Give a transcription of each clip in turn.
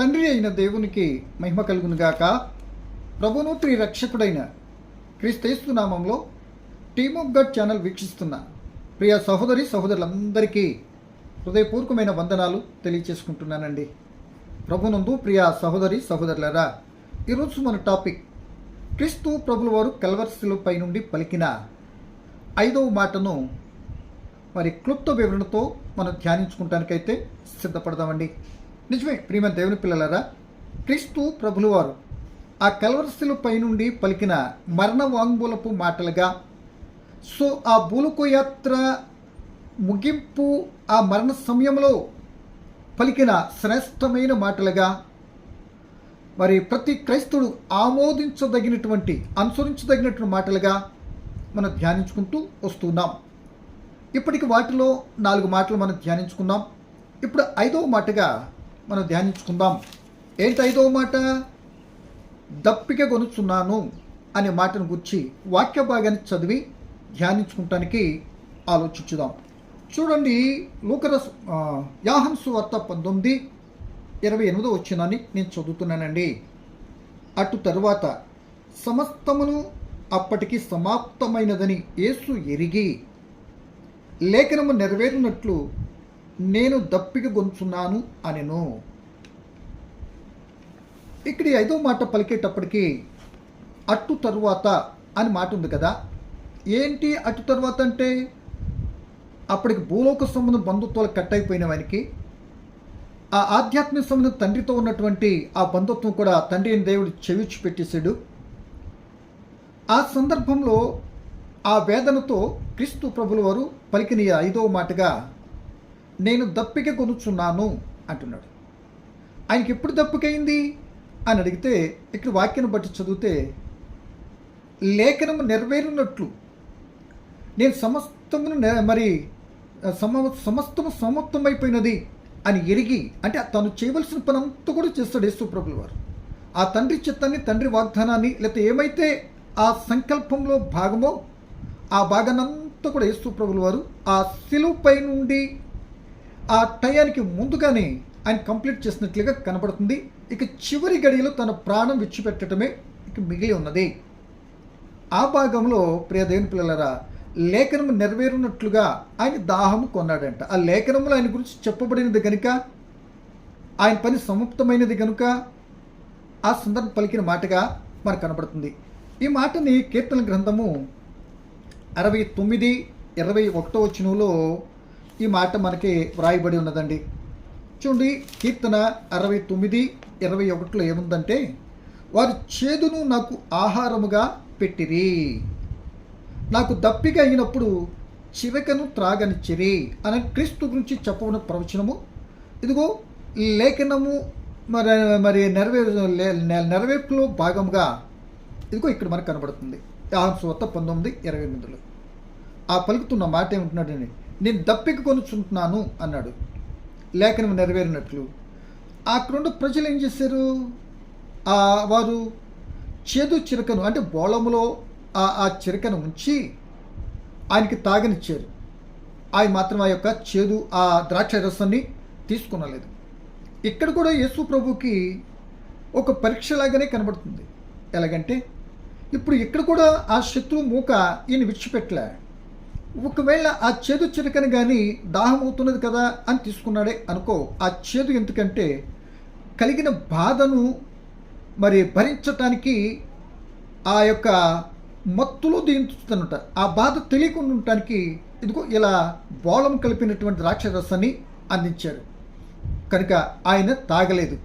తండ్రి అయిన దేవునికి మహిమ కలుగునుగాక ప్రభును త్రి రక్షకుడైన క్రీస్తేస్తు నామంలో టీమ్ ఆఫ్ గడ్ ఛానల్ వీక్షిస్తున్న ప్రియ సహోదరి సహోదరులందరికీ హృదయపూర్వకమైన వందనాలు తెలియచేసుకుంటున్నానండి. ప్రభునందు ప్రియ సహోదరి సహోదరులరా ఈరోజు మన టాపిక్ క్రీస్తు ప్రభుల వారు కల్వర్సిలపై నుండి పలికిన ఐదవ మాటను మరి క్లుప్త వివరణతో మనం ధ్యానించుకుంటానికైతే సిద్ధపడదామండి. నిజమే ప్రియమ దేవుని పిల్లలారా క్రీస్తు ప్రభులవారు ఆ కల్వరశిల పైనుండి పలికిన మరణ వాంగ్మూలపు మాటలుగా సో ఆ భూలోక యాత్ర ముగింపు ఆ మరణ సమయంలో పలికిన శ్రేష్టమైన మాటలుగా మరి ప్రతి క్రైస్తవుడు ఆమోదించదగినటువంటి అనుసరించదగినటువంటి మాటలుగా మనం ధ్యానించుకుంటూ వస్తున్నాం. ఇప్పటికి వాటిలో నాలుగు మాటలు మనం ధ్యానించుకున్నాం. ఇప్పుడు ఐదవ మాటగా మనం ధ్యానించుకుందాం. ఏంటి ఐదవ మాట? దప్పిక కొనుచున్నాను అనే మాటను గురించి వాక్య భాగాన్ని చదివి ధ్యానించుకుంటానికి ఆలోచించుదాం. చూడండి లూకరస్ యాహన్సు వార్త పంతొమ్మిది ఇరవై ఎనిమిదో వచ్చిందని నేను చదువుతున్నానండి. అటు తరువాత సమస్తమును అప్పటికి సమాప్తమైనదని యేసు ఎరిగి లేఖనము నెరవేరినట్లు నేను దప్పిక గొంచున్నాను అనెను. ఇక్కడ ఈ ఐదో మాట పలికేటప్పటికి అట్టు తరువాత అని మాట ఉంది కదా. ఏంటి అటు తర్వాత అంటే? అప్పటికి భూలోక సంబంధం బంధుత్వాలు కట్ అయిపోయిన వానికి ఆ ఆధ్యాత్మిక సంబంధం తండ్రితో ఉన్నటువంటి ఆ బంధుత్వం కూడా తండ్రి అయిన దేవుడు చెవిచ్చి పెట్టేశాడు. ఆ సందర్భంలో ఆ వేదనతో క్రీస్తు ప్రభుల వారు పలికిన ఐదవ మాటగా నేను దప్పిక కొనుచున్నాను అంటున్నాడు. ఆయనకి ఎప్పుడు దప్పికైంది అని అడిగితే ఇక్కడ వాక్యం బట్టి చదివితే లేఖనము నెరవేరినట్లు. నేను సమస్తమును మరి సమ సమస్తము సమాప్తమైపోయినది అని ఎరిగి అంటే తను చేయవలసిన పని అంతా కూడా చేస్తాడు యేసుప్రభుల వారు. ఆ తండ్రి చిత్తాన్ని తండ్రి వాగ్దానాన్ని లేకపోతే ఏమైతే ఆ సంకల్పంలో భాగమో ఆ భాగానంతా కూడా యేసుప్రభుల వారు ఆ శిలువుపై నుండి ఆ టయానికి ముందుగానే ఆయన కంప్లీట్ చేసినట్లుగా కనబడుతుంది. ఇక చివరి గడియలో తన ప్రాణం విచ్చిపెట్టడమే ఇక మిగిలి ఉన్నది. ఆ భాగంలో ప్రియదేవిని పిల్లలరా లేఖనము నెరవేరున్నట్లుగా ఆయన దాహము కొన్నాడంట. ఆ లేఖనంలో ఆయన గురించి చెప్పబడినది కనుక ఆయన పని సమాప్తమైనది కనుక ఆ సందర్భం పలికిన మాటగా మనకు కనబడుతుంది. ఈ మాటని కీర్తన గ్రంథము అరవై తొమ్మిది ఇరవై ఒకటో వచనంలో ఈ మాట మనకి వ్రాయబడి ఉన్నదండి. చూడండి కీర్తన అరవై తొమ్మిది ఇరవై ఒకటిలో ఏముందంటే వారు చేదును నాకు ఆహారముగా పెట్టిరి. నాకు దప్పిక అయినప్పుడు చివకను త్రాగనిచ్చిరి అని క్రీస్తు గురించి చెప్పబడిన ప్రవచనము. ఇదిగో లేఖనము మరి మరి నెరవేరు లే- నె- నెరవేర్పులో భాగంగా ఇదిగో ఇక్కడ మనకు కనబడుతుంది. ఆహంసవత్త పంతొమ్మిది ఇరవై ఎనిమిదిలో. ఆ పలుకుతున్న మాట ఏమంటున్నాడని నేను దప్పిక కొనుచుంటున్నాను అన్నాడు. లేఖనం నెరవేరినట్లు. అక్కడున్న ప్రజలు ఏం చేశారు? ఆ వారు చేదు చిరకను అంటే బోళములో ఆ ఆ చిరకను ఉంచి ఆయనకి తాగనిచ్చారు. ఆయన మాత్రం ఆ యొక్క చేదు ఆ ద్రాక్ష రసాన్ని తీసుకునలేదు. ఇక్కడ కూడా యేసు ప్రభుకి ఒక పరీక్షలాగానే కనబడుతుంది. ఎలాగంటే ఇప్పుడు ఇక్కడ కూడా ఆ శత్రువు మూక ఈయన విడిచిపెట్టలే. ఒకవేళ ఆ చేదు చిరకని కానీ దాహం అవుతున్నది కదా అని తీసుకున్నాడే అనుకో ఆ చేదు ఎందుకంటే కలిగిన బాధను మరి భరించటానికి ఆ యొక్క మత్తులో దించుతున్నట ఆ బాధ తెలియకుండా ఉండటానికి ఇదిగో ఇలా బోళం కలిపినటువంటి ద్రాక్ష రసాన్ని అందించారు కనుక ఆయన తాగలేదు.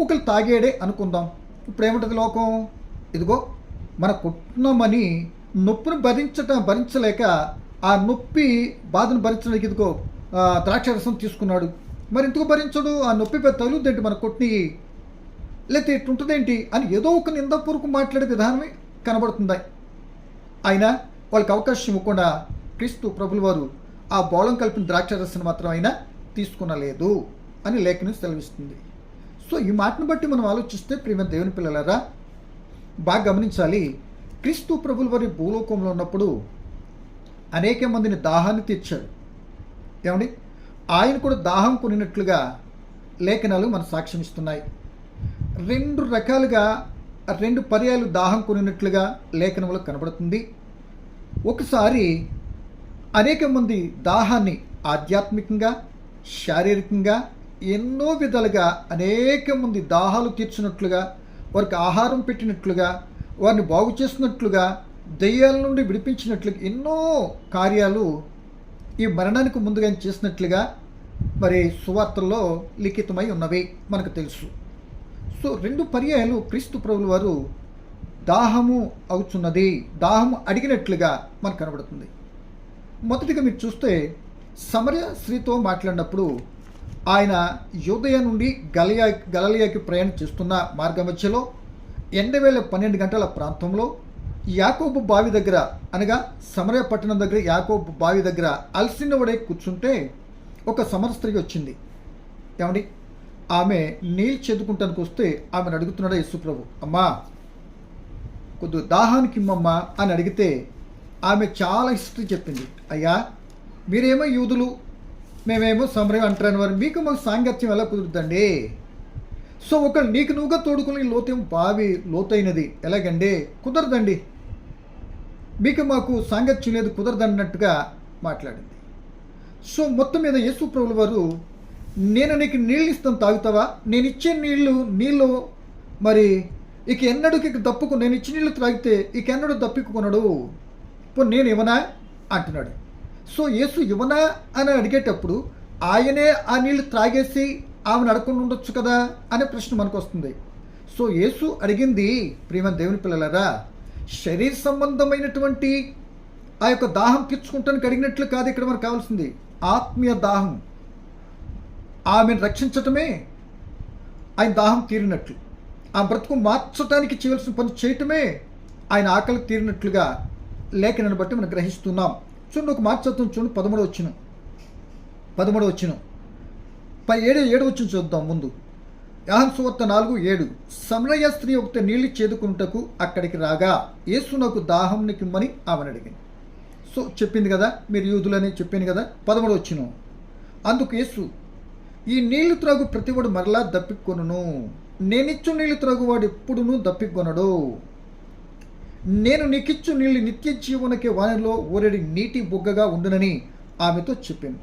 ఒకరు తాగాడే అనుకుందాం. ఇప్పుడు ఏముంటుంది లోకం? ఇదిగో మన కుటుంబమని నొప్పును భరించటం భరించలేక ఆ నొప్పి బాధను భరించడానికి ఇదిగో ద్రాక్ష రసం తీసుకున్నాడు. మరి ఎందుకు భరించడు? ఆ నొప్పి పెద్ద తగులుద్దేంటి? మన కొట్టిని లేకపోతే ఇట్టుంటుందేంటి అని ఏదో ఒక నిందాపూర్వకం మాట్లాడే విధానమే కనబడుతుంది. అయినా వాళ్ళకి అవకాశం ఇవ్వకుండా క్రీస్తు ప్రభుల వారు ఆ బోళం కలిపిన ద్రాక్ష రసం మాత్రం అయినా తీసుకునలేదు అని లేఖనం సెలవిస్తుంది. సో ఈ మాటను బట్టి మనం ఆలోచిస్తే ప్రేమ దేవుని పిల్లలారా బాగా గమనించాలి. క్రీస్తు ప్రభుల వారి భూలోకంలో ఉన్నప్పుడు అనేక మందిని దాహాన్ని తీర్చాడు. ఏమండి? ఆయన కూడా దాహం కొనినట్లుగా లేఖనాలు మన సాక్ష్యం ఇస్తున్నాయి. రెండు రకాలుగా రెండు పర్యాలు దాహం కొనినట్లుగా లేఖనంలో కనబడుతుంది. ఒకసారి అనేక మంది దాహాన్ని ఆధ్యాత్మికంగా శారీరకంగా ఎన్నో విధాలుగా అనేక మంది దాహాలు తీర్చినట్లుగా వారికి ఆహారం పెట్టినట్లుగా వారిని బాగు చేసినట్లుగా దయ్యాల నుండి విడిపించినట్లుగా ఎన్నో కార్యాలు ఈ మరణానికి ముందుగా చేసినట్లుగా మరి సువార్తల్లో లిఖితమై ఉన్నవి మనకు తెలుసు. సో రెండు పర్యాయాలు క్రీస్తు ప్రభుల వారు దాహము అవుతున్నది దాహము అడిగినట్లుగా మనకు కనబడుతుంది. మొదటిగా మీరు చూస్తే సమరయ స్త్రీతో మాట్లాడినప్పుడు ఆయన యోదయ నుండి గలియా గలలియాకి ప్రయాణం చేస్తున్న మార్గ మధ్యలో ఎండవేళ పన్నెండు గంటల ప్రాంతంలో యాకోబు బావి దగ్గర అనగా సమరయ పట్టణం దగ్గర యాకోబు బావి దగ్గర అలసినవడై కూర్చుంటే ఒక సమర స్త్రీ వచ్చింది. ఏమండి ఆమె నీళ్ళు చెదుకుంటానికి వస్తే ఆమెను అడుగుతున్నాడు యశుప్రభు అమ్మా కొద్ది దాహానికి ఇమ్మమ్మా అని అడిగితే ఆమె చాలా హిస్టరీ చెప్పింది. అయ్యా మీరేమో యూదులు మేమేమో సమరయం అంటారని వారు మీకు మాకు సాంగత్యం ఎలా కుదురుతుందండి? సో ఒక నీకు నువ్వుగా తోడుకుని లోతేం బావి లోతైనది. ఎలాగండి? కుదరదండి. మీకు మాకు సాంగత్యం లేదు కుదరదన్నట్టుగా మాట్లాడింది. సో మొత్తం మీద యేసు ప్రభుల వారు నేను నీకు నీళ్ళు ఇస్తాను తాగుతావా? నేను ఇచ్చే నీళ్ళు నీళ్ళు మరి ఇక ఎన్నడూ ఇక దప్పుకు నేను ఇచ్చిన నీళ్ళు త్రాగితే ఇక ఎన్నడూ దప్పికొనడు ఇప్పుడు నేను ఇవ్వనా? అంటున్నాడు. సో యేసు ఇవ్వనా అని అడిగేటప్పుడు ఆయనే ఆ నీళ్ళు త్రాగేసి ఆమెను అడగకుండా ఉండొచ్చు కదా అనే ప్రశ్న మనకు వస్తుంది సో యేసు అడిగింది ప్రియమైన దేవుని పిల్లలరా శరీర సంబంధమైనటువంటి ఆ యొక్క దాహం తెచ్చుకుంటానికి అడిగినట్లు కాదు ఇక్కడ మనకు కావాల్సింది. ఆత్మీయ దాహం. ఆమెను రక్షించటమే ఆయన దాహం తీరినట్లు. ఆ బ్రతుకు మార్చడానికి చేయవలసిన పని చేయటమే ఆయన ఆకలి తీరినట్లుగా లేఖనను బట్టి మనం గ్రహిస్తున్నాం. చూడండి ఒక మార్చత్వం చదువుతాం చూడండి పదమూడు వచ్చిన పదమూడు వచ్చిన పై ఏడు ఏడు వచ్చిన చూద్దాం ముందు. యాహన్ సువార్త నాలుగు ఏడు. సమరయ స్త్రీ ఒకటి నీళ్ళు చేదుకుంటకు అక్కడికి రాగా యేసు నాకు దాహం నిమ్మని ఆమెను అడిగింది సో చెప్పింది కదా మీరు యూదులని చెప్పింది కదా పదమూడు వచ్చిన. అందుకు యేసు ఈ నీళ్ళు త్రాగు ప్రతివాడు మరలా దప్పికొనును. నేనిచ్చు నీళ్ళు త్రాగువాడు ఎప్పుడునూ దప్పికొనడు. నేను నీకిచ్చు నీళ్ళు నిత్య జీవనకే వానిలో ఊరడి నీటి బుగ్గగా ఉండునని ఆమెతో చెప్పింది.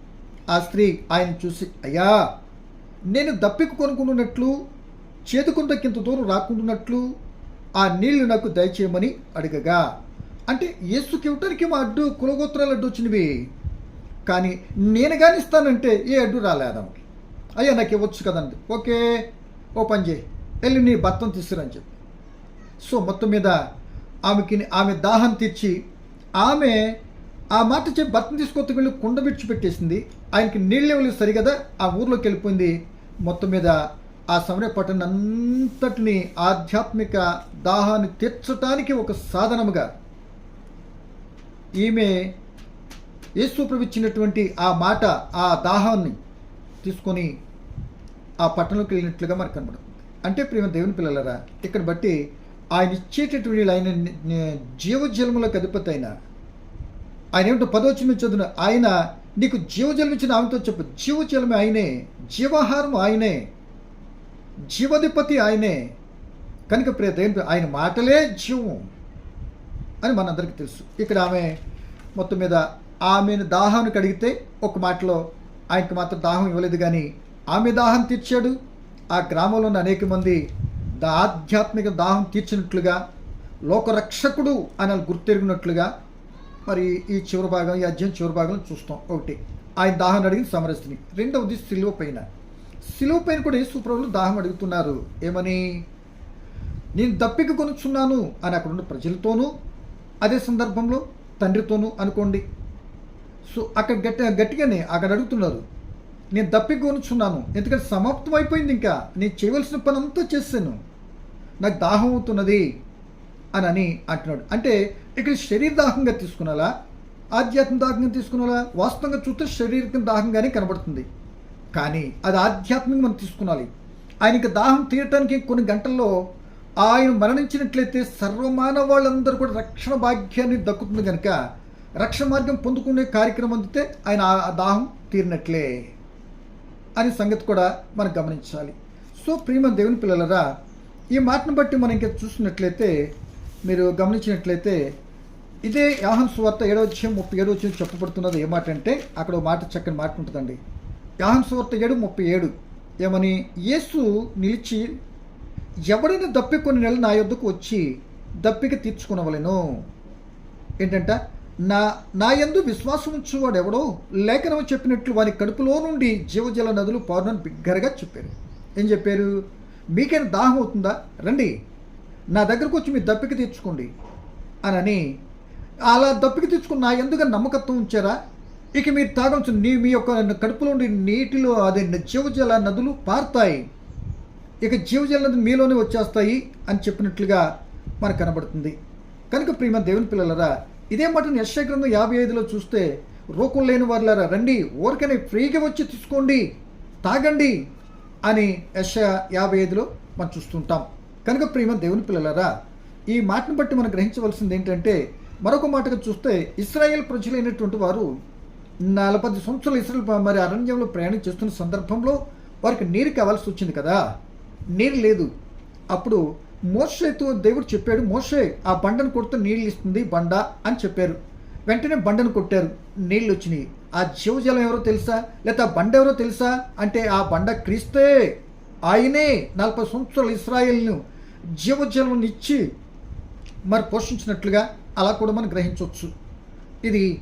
ఆ స్త్రీ ఆయన చూసి అయ్యా నేను దప్పిక కొనుక్కున్నట్లు చేతుకుందకింత దూరం రాకుండాన్నట్లు ఆ నీళ్ళు నాకు దయచేయమని అడగగా. అంటే యేసుకి ఇవ్వటానికి మా అడ్డు కులగోత్రాలు అడ్డు వచ్చినవి. కానీ నేను కానీ ఇస్తానంటే ఏ అడ్డు రాలేదు ఆమెకి అయ్యా నాకు ఇవ్వచ్చు కదండి. ఓకే ఓ పని చేయి. వెళ్ళి నీ భర్తను తీసుకురని చెప్పి. సో మొత్తం మీద ఆమెకి ఆమె దాహం తీర్చి ఆమె ఆ మాట చెప్పి భర్తను తీసుకొత్త వెళ్ళి కుండ విడిచిపెట్టేసింది. ఆయనకి నీళ్ళు ఇవ్వలేదు సరిగదా ఆ ఊర్లోకి వెళ్ళిపోయింది. మొత్తం మీద ఆ సమయ పట్టణ అంతటిని ఆధ్యాత్మిక దాహాన్ని తీర్చటానికి ఒక సాధనముగా ఈమె యేసు ఇచ్చినటువంటి ఆ మాట ఆ దాహాన్ని తీసుకొని ఆ పట్టణంలోకి వెళ్ళినట్లుగా మనకు కనబడుతుంది. అంటే ప్రేమ దేవుని పిల్లలరా ఇక్కడ బట్టి ఆయన ఇచ్చేటటువంటి ఆయన జీవజలములకు అధిపతి అయిన ఆయన ఏమిటో పదవచ్చిన చదువున ఆయన నీకు జీవజలం ఇచ్చిన ఆమెతో చెప్పు. జీవజలమే ఆయనే జీవాహారం ఆయనే జీవధిపతి ఆయనే. కనుక ప్రియ ఆయన మాటలే జీవం అని మనందరికీ తెలుసు. ఇక్కడ ఆమె మొత్తం మీద ఆమెను దాహాన్ని కడిగితే ఒక మాటలో ఆయనకు మాత్రం దాహం ఇవ్వలేదు కానీ ఆమె దాహం తీర్చాడు. ఆ గ్రామంలో ఉన్న అనేక మంది దా ఆధ్యాత్మిక దాహం తీర్చినట్లుగా లోకరక్షకుడు అని గుర్తెరిగినట్లుగా మరి ఈ చివరి భాగం ఈ అధ్యాయం చివరి భాగం చూస్తాం. ఒకటి ఆయన దాహం అడిగిన సమరస్తిని రెండవది సిలువ పైన. సిలువ పైన కూడా యేసుప్రభులు దాహం అడుగుతున్నారు. ఏమని? నేను దప్పిక కొనుచున్నాను అని అక్కడ ఉన్న ప్రజలతోనూ అదే సందర్భంలో తండ్రితోనూ అనుకోండి. సో అక్కడ గట్టి గట్టిగానే అక్కడ అడుగుతున్నారు. నేను దప్పి కొనుచున్నాను. ఎందుకంటే సమాప్తం అయిపోయింది ఇంకా. నేను చేయవలసిన పని అంతా చేశాను. నాకు దాహం అవుతున్నది. అని అని అంటున్నాడు. అంటే ఇక్కడ శరీర దాహంగా తీసుకున్నాలా? ఆధ్యాత్మిక దాహంగా తీసుకున్నాలా? వాస్తవంగా చూస్తే శరీరకం దాహంగానే కనబడుతుంది. కానీ అది ఆధ్యాత్మికంగా మనం తీసుకోవాలి ఆయనకి దాహం తీయటానికి కొన్ని గంటల్లో ఆయన మరణించినట్లయితే సర్వమాన వాళ్ళందరూ కూడా రక్షణ భాగ్యాన్ని దక్కుతుంది కనుక రక్షణ మార్గం పొందుకునే కార్యక్రమం అందితే ఆయన ఆ దాహం తీరినట్లే అనే సంగతి కూడా మనం గమనించాలి. సో ప్రియమ దేవుని పిల్లలరా ఈ మాటను బట్టి మనం ఇంకా చూసినట్లయితే మీరు గమనించినట్లయితే ఇదే యాహన్ సువార్త ఏడో విషయం ముప్పై ఏడు వచ్చి చెప్పబడుతున్నది ఏ అంటే అక్కడ ఒక మాట చక్కని మాట ఉంటుందండి. యాహన్ సువార్త ఏడు ముప్పై ఏడు. ఏమని? యేసు నిలిచి ఎవడైనా దప్పి కొన్ని నెలలు నా యొద్దకు వచ్చి దప్పిక తీర్చుకునవలేను. ఏంటంట? నా నా యందు విశ్వాసం ఉంచువాడు ఎవడో? లేఖనం చెప్పినట్లు వారి కడుపులో నుండి జీవజల నదులు పారునని బిగ్గరగా చెప్పారు. ఏం చెప్పారు? మీకైనా దాహం అవుతుందా? రండి. నా దగ్గరకు వచ్చి మీ దప్పిక తీర్చుకోండి అనని అలా దప్పిక తీర్చుకుని నా ఎందుకు నమ్మకత్వం ఉంచారా? ఇక మీరు తాగవచ్చు నీ మీ యొక్క కడుపులో ఉండి నీటిలో అదే జీవజల నదులు పారుతాయి. ఇక జీవజల నదులు మీలోనే వచ్చేస్తాయి అని చెప్పినట్లుగా మనకు కనబడుతుంది. కనుక ప్రియమ దేవుని పిల్లలరా ఇదే మాటను యశ్య గ్రంథం యాభై ఐదులో చూస్తే రోకులు లేని వారులారా రండి ఊరికనే ఫ్రీగా వచ్చి తీసుకోండి తాగండి అని యశ యాభై ఐదులో మనం చూస్తుంటాం. కనుక ప్రియమ దేవుని పిల్లలరా ఈ మాటను బట్టి మనం గ్రహించవలసింది ఏంటంటే మరొక మాటగా చూస్తే ఇస్రాయేల్ ప్రజలైనటువంటి వారు నలభై సంవత్సరాలు ఇస్రాయల్ మరి అరణ్యంలో ప్రయాణం చేస్తున్న సందర్భంలో వారికి నీరు కావాల్సి వచ్చింది కదా? నీరు లేదు. అప్పుడు మోషేతో దేవుడు చెప్పాడు మోషే ఆ బండను కొడితే నీళ్ళు ఇస్తుంది బండ అని చెప్పారు. వెంటనే బండను కొట్టారు. నీళ్ళు వచ్చినాయి. ఆ జీవజలం ఎవరో తెలుసా? లేకపోతే ఆ బండ ఎవరో తెలుసా? అంటే ఆ బండ క్రీస్తే. ఆయనే నలభై సంవత్సరాలు ఇస్రాయిల్ను జీవజలనిచ్చి మరి పోషించినట్లుగా అలా కూడా మనం గ్రహించవచ్చు. ఇది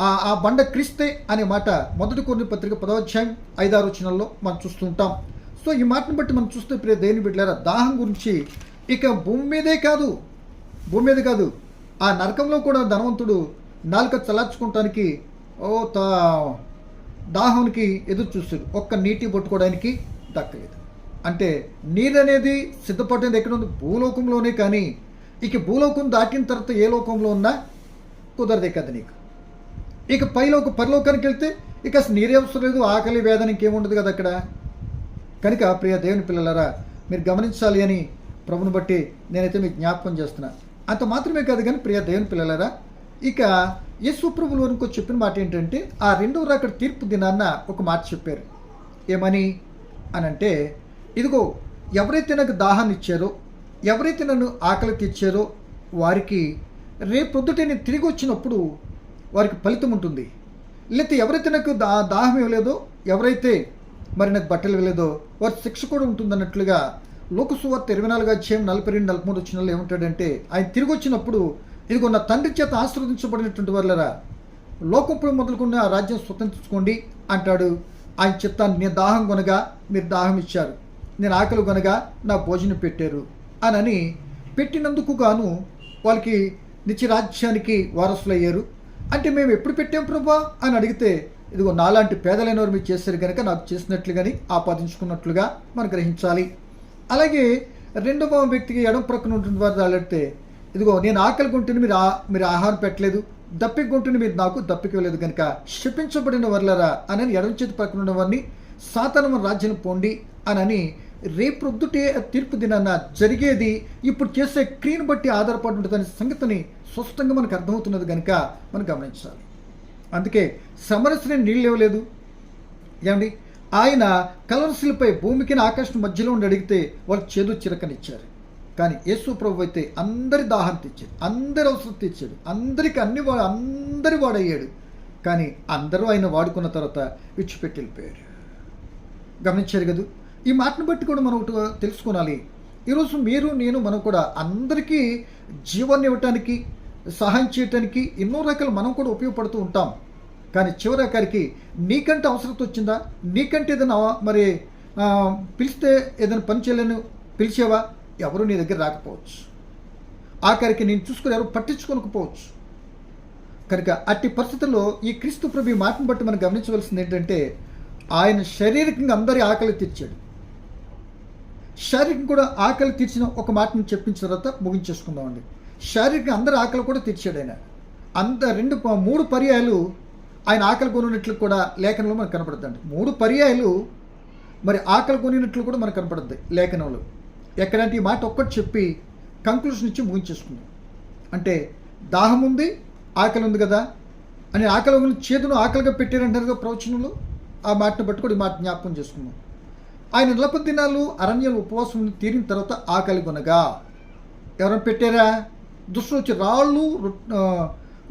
ఆ బండ క్రిస్తే అనే మాట మొదటి కొన్ని పత్రిక పదవాధ్యాయం ఐదారు వచనాల్లో మనం చూస్తూ ఉంటాం. సో ఈ మాటను బట్టి మనం చూస్తే ప్రియ దేని బిడ్డారా దాహం గురించి ఇక భూమి మీదే కాదు భూమి మీద కాదు ఆ నరకంలో కూడా ధనవంతుడు నాలుక చలార్చుకోవటానికి ఓ తా దాహానికి ఎదురు చూస్తాడు. ఒక్క నీటి పట్టుకోవడానికి దక్కలేదు. అంటే నీరు అనేది సిద్ధపడేది ఎక్కడ ఉంది భూలోకంలోనే కానీ ఇక భూలోకం దాటిన తర్వాత ఏ లోకంలో ఉన్నా కుదరదే కదా నీకు. ఇక పైలోక పరలోకానికి వెళ్తే ఇక అసలు నీరే అవసరం లేదు ఆకలి వేదన ఇంకేముండదు కదా అక్కడ. కనుక ప్రియ దేవుని పిల్లలరా మీరు గమనించాలి అని ప్రభుని బట్టి నేనైతే మీకు జ్ఞాపకం చేస్తున్నా. అంత మాత్రమే కాదు కానీ ప్రియ దేవుని పిల్లలరా ఇక యేసు ప్రభులు చెప్పిన మాట ఏంటంటే ఆ రెండవ రాకడ తీర్పు దినాన్న ఒక మాట చెప్పారు. ఏమని? అని అంటే ఇదిగో ఎవరైతే నాకు దాహాన్ని ఇచ్చారో ఎవరైతే నన్ను ఆకలి తెచ్చారో వారికి రేపొద్దుట నేను తిరిగి వచ్చినప్పుడు వారికి ఫలితం ఉంటుంది. లేకపోతే ఎవరైతే నాకు దా దాహం ఇవ్వలేదో ఎవరైతే మరి నాకు బట్టలు ఇవ్వలేదో వారి శిక్ష కూడా ఉంటుందన్నట్లుగా లోకసువార్త ఇరవై నాలుగు అధ్యాయం నలభై రెండు నలభై మూడు వచ్చిన ఏమంటాడంటే ఆయన తిరిగి వచ్చినప్పుడు ఇదిగో నా తండ్రి చేత ఆశీర్వదించబడినటువంటి వాళ్ళరా లోకంపుడు మొదలుకున్న ఆ రాజ్యం స్వతంత్రించుకోండి అంటాడు. ఆయన చిత్తాన్ని నేను దాహం కొనగా మీరు దాహం ఇచ్చారు. నేను ఆకలి కొనగా నా భోజనం పెట్టారు అనని పెట్టినందుకు గాను వాళ్ళకి నిత్య రాజ్యానికి వారసులు అయ్యారు అంటే మేము ఎప్పుడు పెట్టాం ప్రభా? అని అడిగితే ఇదిగో నాలాంటి పేదలైన వారు మీరు చేశారు కనుక నాకు చేసినట్లుగాని ఆపాదించుకున్నట్లుగా మనం గ్రహించాలి. అలాగే రెండవ వ్యక్తికి ఎడం ప్రక్కన ఉంటుంది వారు అడిగితే ఇదిగో నేను ఆకలి కొంటుని మీరు ఆ మీరు ఆహారం పెట్టలేదు దప్పి కొంటుని మీరు నాకు దప్పికవ్వలేదు కనుక శపించబడిన వర్లరా అని ఎడం చేతి పక్కన ఉన్న వారిని సాతానమ రాజ్యం పొండి అనని రేపొద్దుటే తీర్పు దినాన జరిగేది ఇప్పుడు చేసే క్రియను బట్టి ఆధారపడి ఉంటుందనే సంగతిని స్పష్టంగా మనకు అర్థమవుతున్నది కనుక మనం గమనించాలి. అందుకే సమరస్ని నీళ్ళు ఇవ్వలేదు ఏమండి? ఆయన కలరశిలపై భూమికి ఆకాశం మధ్యలో ఉండి అడిగితే వాళ్ళు చేదు చిరకనిచ్చారు. కానీ యేసు ప్రభు అయితే అందరి దాహం తెచ్చాడు అందరి అవసరం తెచ్చాడు అందరికి అన్ని వాడు అందరి వాడయ్యాడు. కానీ అందరూ ఆయన వాడుకున్న తర్వాత విడిచిపెట్టి వెళ్ళిపోయారు గమనించారు కదా? ఈ మాటను బట్టి కూడా మనం ఒకటి తెలుసుకోవాలి ఈరోజు మీరు నేను మనం కూడా అందరికీ జీవాన్ని ఇవ్వటానికి సహాయం చేయటానికి ఎన్నో రకాలు మనం కూడా ఉపయోగపడుతూ ఉంటాం. కానీ చివరాఖరికి నీకంటే అవసరం వచ్చిందా? నీకంటే ఏదైనా మరి పిలిస్తే ఏదైనా పని చేయలేను పిలిచేవా? ఎవరు నీ దగ్గర రాకపోవచ్చు. ఆఖరికి నేను చూసుకుని ఎవరు పట్టించుకోకపోవచ్చు. కనుక అట్టి పరిస్థితుల్లో ఈ క్రీస్తు ప్రభు మాటను బట్టి మనం గమనించవలసింది ఏంటంటే ఆయన శారీరకంగా అందరి ఆకలి తెచ్చాడు శారీరకం కూడా ఆకలి తీర్చిన ఒక మాటను చెప్పించిన తర్వాత ముగించేసుకుందామండి. శారీరకంగా అందరి ఆకలి కూడా తీర్చాడు ఆయన. అంత రెండు మూడు పర్యాయాలు ఆయన ఆకలి కొనినట్లు కూడా లేఖనంలో మనకు కనపడుతుంది. మూడు పర్యాయాలు మరి ఆకలి కొనినట్లు కూడా మనకు కనపడుద్ది లేఖనంలో. ఎక్కడంటే ఈ మాట ఒక్కటి చెప్పి కంక్లూషన్ ఇచ్చి ముగించేసుకుందాం. అంటే దాహం ఉంది ఆకలి ఉంది కదా అని ఆకలి చేతును ఆకలిగా పెట్టారంటారు కదా ప్రవచనంలో? ఆ మాటను బట్టి కూడా ఈ మాట జ్ఞాపకం చేసుకుందాం. ఆయన నలభై దినాలు అరణ్యం ఉపవాసం తీరిన తర్వాత ఆకలి కొనగా. ఎవరైనా పెట్టారా? దుష్టులు వచ్చి రాళ్ళు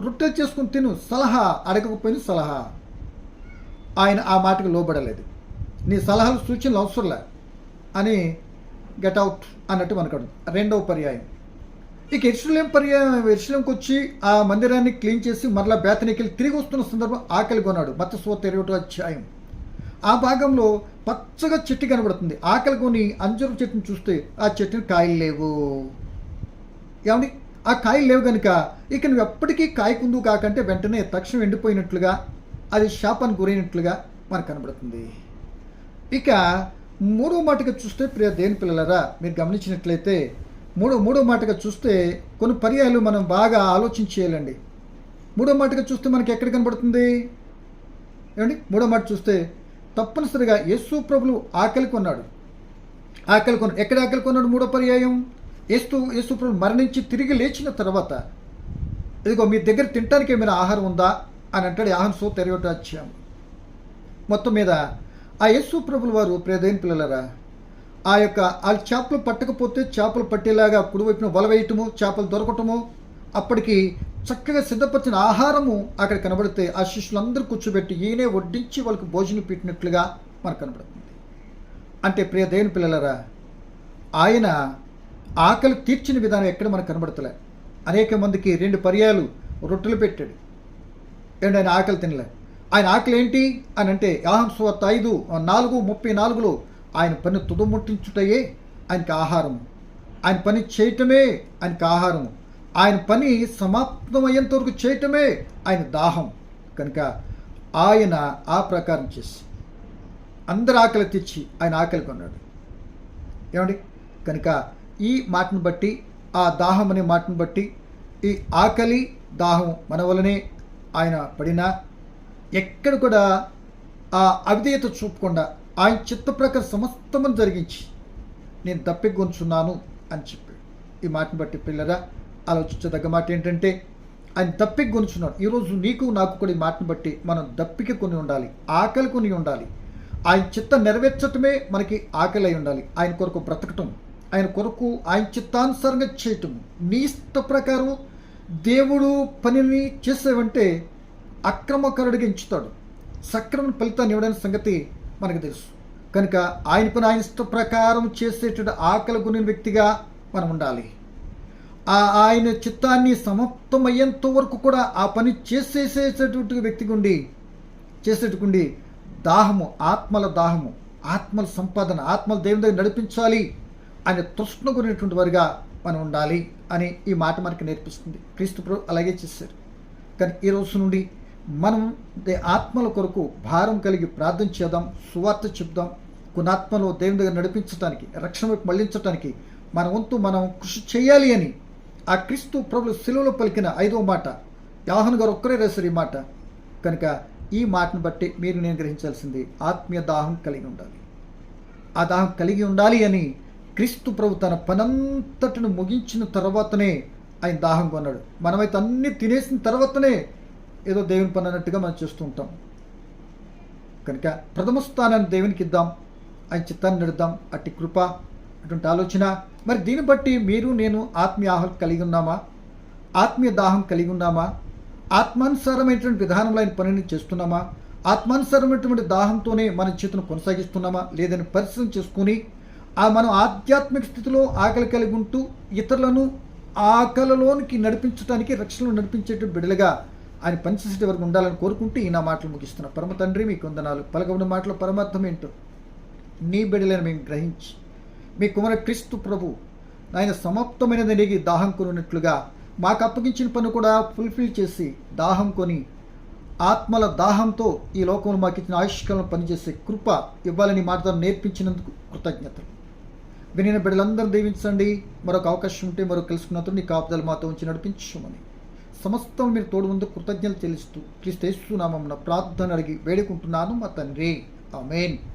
రొట్టె చేసుకుని తిను. సలహా. అడగకపోయిన సలహా. ఆయన ఆ మాటకు లోబడలేదు. నీ సలహాలు సూచనలు అవసరంలే అని గెట్ అవుట్ అన్నట్టు మనకు రెండవ పర్యాయం. ఇక ఎరుసలేం పర్యాయం ఎరుసలేంకి వచ్చి ఆ మందిరాన్ని క్లీన్ చేసి మరలా బేతనికి వెళ్ళి తిరిగి వస్తున్న సందర్భం ఆకలి కొన్నాడు. మత సోత ఇరవై అధ్యాయం. ఆ భాగంలో పచ్చగా చెట్టు కనబడుతుంది. ఆకలి కొని అంజూరు చెట్టుని చూస్తే ఆ చెట్టుని కాయలు లేవు. ఏమండి? ఆ కాయలు లేవు కనుక ఇక నువ్వు ఎప్పటికీ కాయకుందు కాకంటే వెంటనే తక్షణం ఎండిపోయినట్లుగా అది శాపానికి గురైనట్లుగా మనకు కనబడుతుంది. ఇక మూడో మాటగా చూస్తే ప్రియ దేని పిల్లలరా మీరు గమనించినట్లయితే మూడో మూడో మాటగా చూస్తే కొన్ని పర్యాయాలు మనం బాగా ఆలోచించేయాలండి మూడో మాటగా చూస్తే మనకి ఎక్కడ కనబడుతుంది? ఏమండి? మూడో మాట చూస్తే తప్పనిసరిగా యేసు ప్రభులు ఆకలి కొన్నాడు. ఆకలి కొన్నాడు ఎక్కడ ఆకలి కొన్నాడు? మూడో పర్యాయం. యేసు యేసు ప్రభు మరణించి తిరిగి లేచిన తర్వాత. ఇదిగో మీ దగ్గర తినటానికి ఏమైనా ఆహారం ఉందా? అని అంటాడు ఆహారం సో మొత్తం మీద ఆ యేసు ప్రభుల వారు ప్రేదైన పిల్లలరా ఆ యొక్క ఆ చేపలు పట్టకపోతే చేపలు పట్టేలాగా కుడివైపున వల వేయటము చేపలు దొరకటము అప్పటికి చక్కగా సిద్ధపరిచిన ఆహారము అక్కడ కనబడితే ఆ శిష్యులందరూ కూర్చోబెట్టి ఈయనే వడ్డించి వాళ్ళకి భోజనం పెట్టినట్లుగా మనకు కనబడుతుంది. అంటే ప్రియ దేవుని పిల్లలరా ఆయన ఆకలి తీర్చిన విధానం ఎక్కడ మనకు కనబడతలే. అనేక మందికి రెండు పర్యాలు రొట్టెలు పెట్టాడు. ఏంటి ఆయన ఆకలి తినలే. ఆయన ఆకలి ఏంటి అని అంటే యాహం స్వత్ ఐదు నాలుగు ముప్పై నాలుగులో ఆయన పని తుదముట్టించుటయే ఆయనకి ఆహారము. ఆయన పని చేయటమే ఆయనకి ఆహారము. ఆయన పని సమాప్తమయ్యేంత వరకు చేయటమే ఆయన దాహం. కనుక ఆయన ఆ ప్రకారం చేసి అందరు ఆకలి తెచ్చి ఆయన ఆకలి కొన్నాడు. ఏమండి? కనుక ఈ మాటను బట్టి ఆ దాహం అనే మాటను బట్టి ఈ ఆకలి దాహం మన వలనే ఆయన పడినా ఎక్కడ కూడా ఆ అవిధేయత చూపకుండా ఆయన చిత్త ప్రకారం సమస్తమని జరిగించి నేను తప్పిగొంచున్నాను అని చెప్పాడు. ఈ మాటను బట్టి పిల్లరా ఆలోచించదగ్గ మాట ఏంటంటే ఆయన దప్పిక కొనుచున్నాడు ఈరోజు నీకు నాకు కూడా ఈ మాటను బట్టి మనం దప్పిక కొని ఉండాలి ఆకలి కొని ఉండాలి. ఆయన చిత్త నెరవేర్చటమే మనకి ఆకలి అయి ఉండాలి. ఆయన కొరకు బ్రతకటం ఆయన కొరకు ఆయన చిత్తానుసారంగా చేయటం. నీ ఇష్ట ప్రకారం దేవుడు పనిని చేసేవంటే అక్రమకరుడిగా ఎంచుతాడు. సక్రమ ఫలితాన్ని ఇవ్వడానికి సంగతి మనకు తెలుసు. కనుక ఆయన పని ఆయన ఇష్ట ప్రకారం చేసేటువంటి ఆకలి కొనిన వ్యక్తిగా మనం ఉండాలి. ఆయన చిత్తాన్ని సమాప్తమయ్యేంత వరకు కూడా ఆ పని చేసేసేటటువంటి వ్యక్తికి ఉండి చేసేటటువంటి దాహము ఆత్మల దాహము ఆత్మల సంపాదన ఆత్మల దేవుని దగ్గర నడిపించాలి. అనే తృష్ణ కొనేటువంటి వారిగా మనం ఉండాలి అని ఈ మాట మనకి నేర్పిస్తుంది. క్రీస్తు ప్రభు అలాగే చేశారు. కానీ ఈ రోజు నుండి మనం ఆత్మల కొరకు భారం కలిగి ప్రార్థన చేద్దాం సువార్త చెప్దాం. కొన్ని దేవుని దగ్గర నడిపించడానికి రక్షణ మళ్ళించడానికి మన వంతు మనం కృషి చేయాలి అని ఆ క్రీస్తు ప్రభులు శిలువలో పలికిన ఐదో మాట యాహన్ గారు ఒక్కరే రాశారు ఈ మాట. కనుక ఈ మాటను బట్టి మీరు నేను గ్రహించాల్సింది ఆత్మీయ దాహం కలిగి ఉండాలి. ఆ దాహం కలిగి ఉండాలి అని క్రీస్తు ప్రభు తన పనంతటిని ముగించిన తర్వాతనే ఆయన దాహం కొన్నాడు. మనమైతే అన్ని తినేసిన తర్వాతనే ఏదో దేవుని పని అన్నట్టుగా మనం చేస్తూ ఉంటాం. కనుక ప్రథమ స్థానాన్ని దేవునికి ఇద్దాం. ఆయన చిత్తాన్ని నడుద్దాం అట్టి కృప అటువంటి ఆలోచన మరి దీన్ని బట్టి మీరు నేను ఆత్మీయ ఆహ్లం కలిగి ఉన్నామా? ఆత్మీయ దాహం కలిగి ఉన్నామా? ఆత్మానుసారమైనటువంటి విధానంలో ఆయన పనిని చేస్తున్నామా? ఆత్మానుసారమైనటువంటి దాహంతోనే మన చేతును కొనసాగిస్తున్నామా? లేదని పరిశ్రమ చేసుకుని ఆ మనం ఆధ్యాత్మిక స్థితిలో ఆకలి కలిగి ఉంటూ ఇతరులను ఆకలిలోనికి నడిపించడానికి రక్షణలో నడిపించేట బిడ్డలుగా ఆయన పనిచేసే వరకు ఉండాలని కోరుకుంటూ ఈ నా మాటలు ముగిస్తున్నా పరమ తండ్రి మీ కొందనాలు పలకబడిన మాటల పరమార్థం ఏంటో నీ బిడ్డలను మేము గ్రహించి మీ కుమార క్రీస్తు ప్రభు. ఆయన సమాప్తమైనది నీకు దాహం కొనున్నట్లుగా మాకు అప్పగించిన పని కూడా ఫుల్ఫిల్ చేసి దాహం కొని ఆత్మల దాహంతో ఈ లోకంలో మాకు ఇచ్చిన ఆయుష్కాలను పనిచేసే కృప ఇవ్వాలని మాట నేర్పించినందుకు కృతజ్ఞతలు. వినిన బిడ్డలందరూ దీవించండి. మరొక అవకాశం ఉంటే మరొక కలుసుకున్నప్పుడు నీ కాపుదలు మాతో ఉంచి నడిపించమని సమస్తం మీరు తోడు ముందు కృతజ్ఞతలు తెలుస్తూ క్రీస్తు నామం ప్రార్థన అడిగి వేడుకుంటున్నాను మా తండ్రి. ఆమెన్.